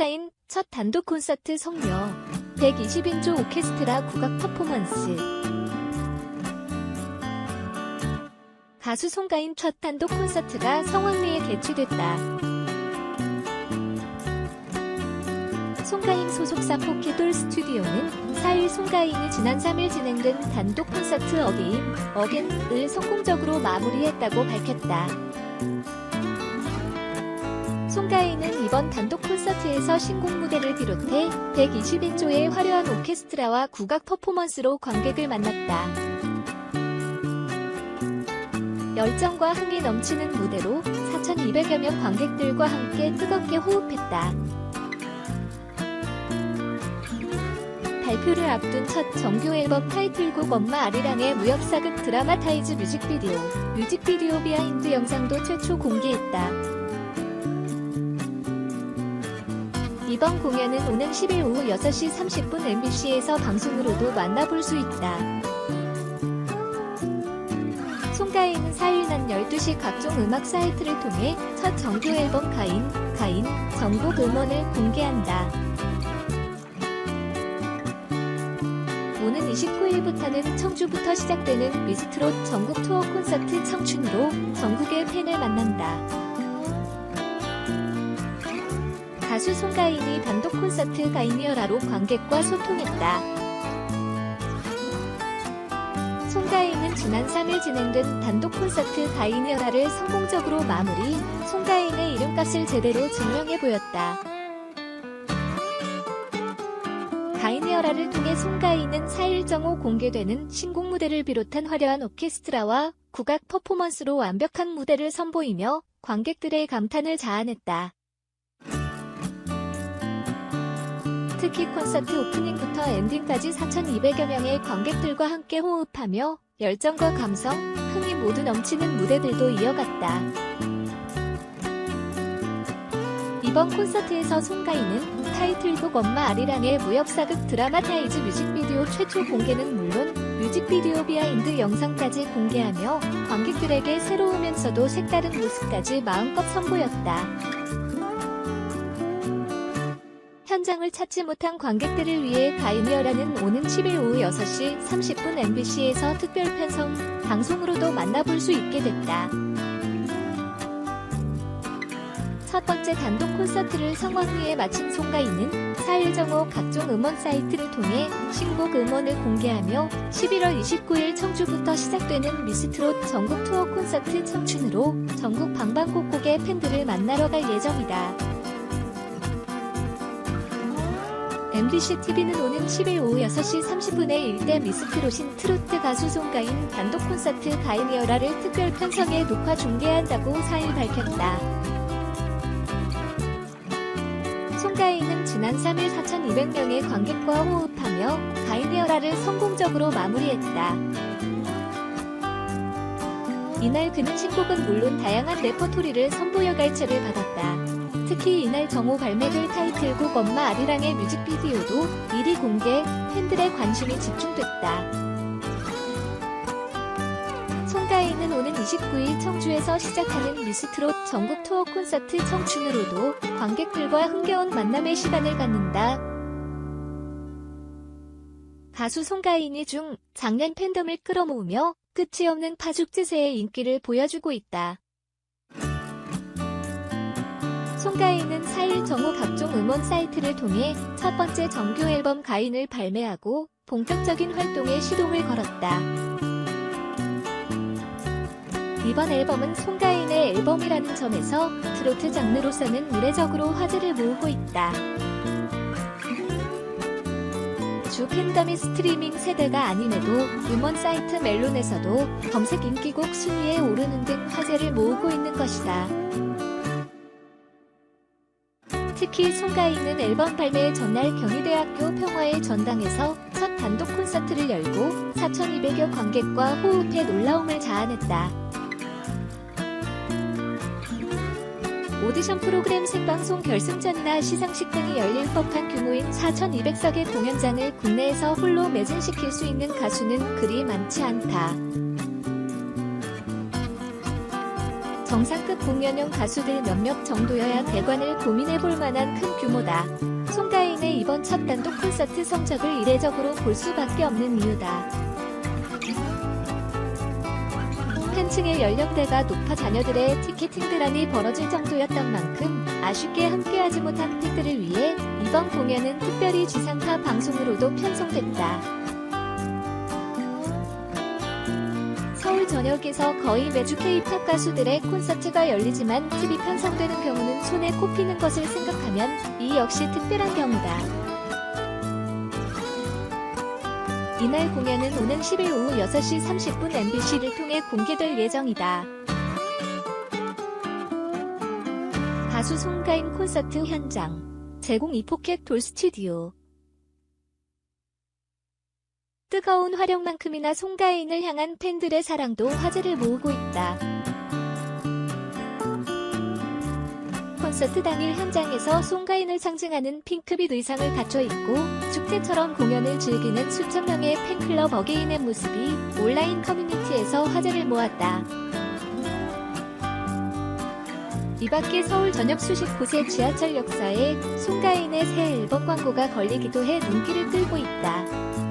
송가인 첫 단독 콘서트 성녀 120인조 오케스트라 국악 퍼포먼스 가수 송가인 첫 단독 콘서트가 성황리에 개최됐다. 송가인 소속사 포켓돌 스튜디오는 4일 송가인이 지난 3일 진행된 단독 콘서트 어게인, 어겐을 성공적으로 마무리했다고 밝혔다. 송가인은 이번 단독 콘서트에서 신곡 무대를 비롯해 121조의 화려한 오케스트라와 국악 퍼포먼스로 관객을 만났다. 열정과 흥이 넘치는 무대로 4,200여 명 관객들과 함께 뜨겁게 호흡했다. 발표를 앞둔 첫 정규 앨범 타이틀곡 엄마 아리랑의 무협사극 드라마타이즈 뮤직비디오, 뮤직비디오 비하인드 영상도 최초 공개했다. 이번 공연은 오는 10일 오후 6시 30분 MBC에서 방송으로도 만나볼 수 있다. 송가인은 4일 낮 12시 각종 음악 사이트를 통해 첫 정규 앨범 가인, 가인, 전곡 음원을 공개한다. 오는 29일부터는 청주부터 시작되는 미스트롯 전국 투어 콘서트 청춘으로 전국의 팬을 만난다. 가수 송가인이 단독 콘서트 가인이어라로 관객과 소통했다. 송가인은 지난 3일 진행된 단독 콘서트 가인이어라를 성공적으로 마무리, 송가인의 이름값을 제대로 증명해 보였다. 가인이어라를 통해 송가인은 4일 정오 공개되는 신곡 무대를 비롯한 화려한 오케스트라와 국악 퍼포먼스로 완벽한 무대를 선보이며 관객들의 감탄을 자아냈다. 특히 콘서트 오프닝부터 엔딩까지 4,200여 명의 관객들과 함께 호흡하며 열정과 감성, 흥이 모두 넘치는 무대들도 이어갔다. 이번 콘서트에서 송가인은 타이틀곡 엄마 아리랑의 무협사극 드라마 타이즈 뮤직비디오 최초 공개는 물론 뮤직비디오 비하인드 영상까지 공개하며 관객들에게 새로우면서도 색다른 모습까지 마음껏 선보였다. 현장을 찾지 못한 관객들을 위해 가이니어라는 오는 10일 오후 6시 30분 MBC에서 특별 편성 방송으로도 만나볼 수 있게 됐다. 첫 번째 단독 콘서트를 성황리에 마친 송가인은 4일 정오 각종 음원 사이트를 통해 신곡 음원을 공개하며 11월 29일 청주부터 시작되는 미스트롯 전국 투어 콘서트 청춘으로 전국 방방곡곡의 팬들을 만나러 갈 예정이다. MBC TV는 오는 10일 오후 6시 30분에 일대 미스트롯인 트로트 가수 송가인 단독 콘서트 가인이어라를 특별 편성해 녹화 중계한다고 4일 밝혔다. 송가인은 지난 3일 4,200명의 관객과 호흡하며 가인이어라를 성공적으로 마무리했다. 이날 그는 신곡은 물론 다양한 레퍼토리를 선보여 갈채를 받았다. 특히 이날 정오 발매될 타이틀곡 엄마 아리랑의 뮤직비디오도 미리 공개, 팬들의 관심이 집중됐다. 송가인은 오는 29일 청주에서 시작하는 미스트롯 전국 투어 콘서트 청춘으로도 관객들과 흥겨운 만남의 시간을 갖는다. 가수 송가인이 중 작년 팬덤을 끌어모으며 끝이 없는 파죽지세의 인기를 보여주고 있다. 송가인은 4일 정오 각종 음원 사이트를 통해 첫 번째 정규 앨범 가인을 발매하고 본격적인 활동에 시동을 걸었다. 이번 앨범은 송가인의 앨범이라는 점에서 트로트 장르로서는 이례적으로 화제를 모으고 있다. 주 팬덤이 스트리밍 세대가 아님에도 음원 사이트 멜론에서도 검색 인기곡 순위에 오르는 등 화제를 모으고 있는 것이다. 특히 송가인은 앨범 발매 전날 경희대학교 평화의 전당에서 첫 단독 콘서트를 열고 4,200여 관객과 호흡해 놀라움을 자아냈다. 오디션 프로그램 생방송 결승전이나 시상식 등이 열릴 법한 규모인 4,200석의 공연장을 국내에서 홀로 매진시킬 수 있는 가수는 그리 많지 않다. 정상급 공연용 가수들 몇몇 정도여야 대관을 고민해볼 만한 큰 규모다. 송가인의 이번 첫 단독 콘서트 성적을 이례적으로 볼 수밖에 없는 이유다. 팬층의 연령대가 높아 자녀들의 티켓팅 대란이 벌어질 정도였던 만큼 아쉽게 함께하지 못한 팬들을 위해 이번 공연은 특별히 지상파 방송으로도 편성됐다. 전역에서 거의 매주 K-팝 가수들의 콘서트가 열리지만 TV 편성되는 경우는 손에 꼽히는 것을 생각하면 이 역시 특별한 경우다. 이날 공연은 오는 10일 오후 6시 30분 MBC를 통해 공개될 예정이다. 가수 송가인 콘서트 현장 제공 이포켓 돌 스튜디오 뜨거운 활약만큼이나 송가인을 향한 팬들의 사랑도 화제를 모으고 있다. 콘서트 당일 현장에서 송가인을 상징하는 핑크빛 의상을 갖춰 입고 축제처럼 공연을 즐기는 수천 명의 팬클럽 어게인의 모습이 온라인 커뮤니티에서 화제를 모았다. 이 밖에 서울 전역 수십 곳의 지하철 역사에 송가인의 새 앨범 광고가 걸리기도 해 눈길을 끌고 있다.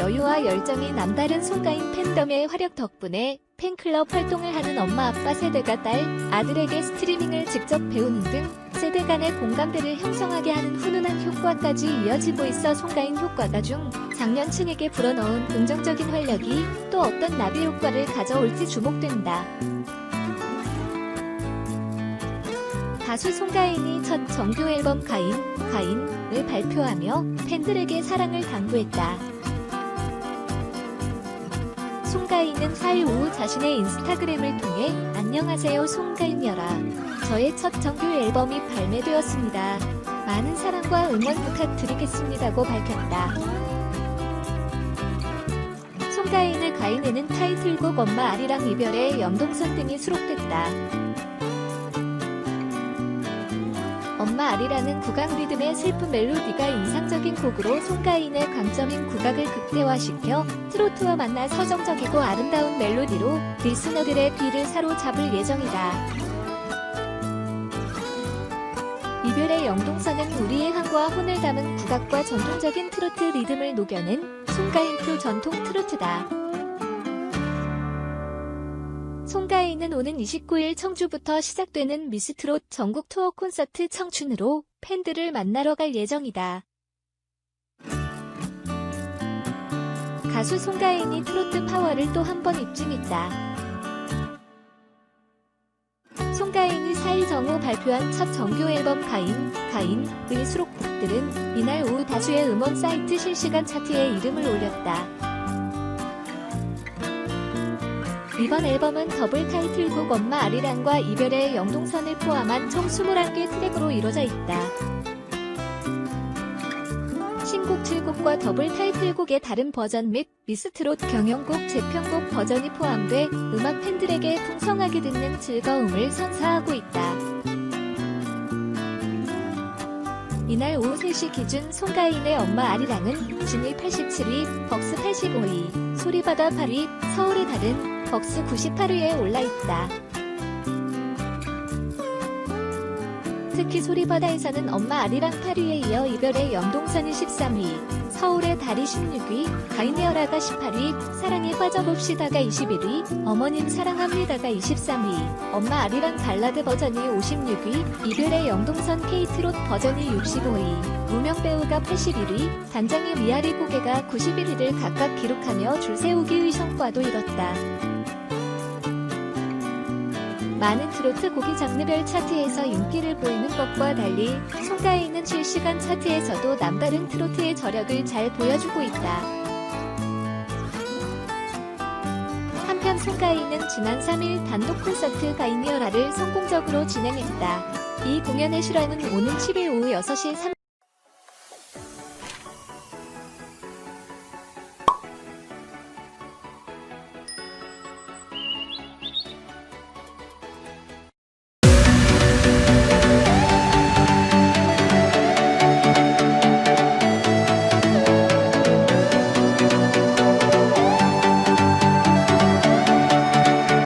여유와 열정이 남다른 송가인 팬덤의 활약 덕분에 팬클럽 활동을 하는 엄마 아빠 세대가 딸, 아들에게 스트리밍을 직접 배우는 등 세대 간의 공감대를 형성하게 하는 훈훈한 효과까지 이어지고 있어 송가인 효과가 중 장년층에게 불어넣은 긍정적인 활력이 또 어떤 나비 효과를 가져올지 주목된다. 가수 송가인이 첫 정규 앨범 가인, 가인을 발표하며 팬들에게 사랑을 당부했다. 송가인은 4일 오후 자신의 인스타그램을 통해 안녕하세요 송가인여라. 저의 첫 정규 앨범이 발매되었습니다. 많은 사랑과 응원 부탁드리겠습니다고 밝혔다. 송가인의 가인에는 타이틀곡 엄마 아리랑 이별의 연동선 등이 수록됐다. 엄마 아리랑은 국악 리듬의 슬픈 멜로디가 인상적인 곡으로 송가인의 강점인 국악을 극대화시켜 트로트와 만나 서정적이고 아름다운 멜로디로 리스너들의 귀를 사로잡을 예정이다. 이별의 영동선은 우리의 한과 혼을 담은 국악과 전통적인 트로트 리듬을 녹여낸 송가인표 전통 트로트다. 송가인은 오는 29일 청주부터 시작되는 미스트롯 전국 투어 콘서트 청춘으로 팬들을 만나러 갈 예정이다. 가수 송가인이 트로트 파워를 또 한 번 입증했다. 송가인이 4일 정오 발표한 첫 정규 앨범 가인, 가인의 수록곡들은 이날 오후 다수의 음원 사이트 실시간 차트에 이름을 올렸다. 이번 앨범은 더블 타이틀곡 엄마 아리랑과 이별의 영동선을 포함한 총 21개 트랙으로 이루어져 있다. 신곡 7곡과 더블 타이틀곡의 다른 버전 및 미스트롯 경연곡 재편곡 버전이 포함돼 음악 팬들에게 풍성하게 듣는 즐거움을 선사하고 있다. 이날 오후 3시 기준 송가인의 엄마 아리랑은 진위 87위, 벅스 85위, 소리바다 8위, 서울의 달은 벅스 98위에 올라있다. 특히 소리바다에서는 엄마 아리랑 8위에 이어 이별의 연동선이 13위, 서울의 달이 16위, 가인네어라가 18위, 사랑에 빠져봅시다가 21위, 어머님 사랑합니다가 23위, 엄마 아리랑 발라드 버전이 56위, 이별의 영동선 케이트롯 버전이 65위, 무명 배우가 81위, 단장의 위아리 고개가 91위를 각각 기록하며 줄 세우기의 성과도 이뤘다. 많은 트로트 곡이 장르별 차트에서 인기를 보이는 것과 달리 송가인은 실시간 차트에서도 남다른 트로트의 저력을 잘 보여주고 있다. 한편 송가인은 지난 3일 단독 콘서트 가인이어라를 성공적으로 진행했다. 이 공연의 실황은 오는 10일 오후 6시 3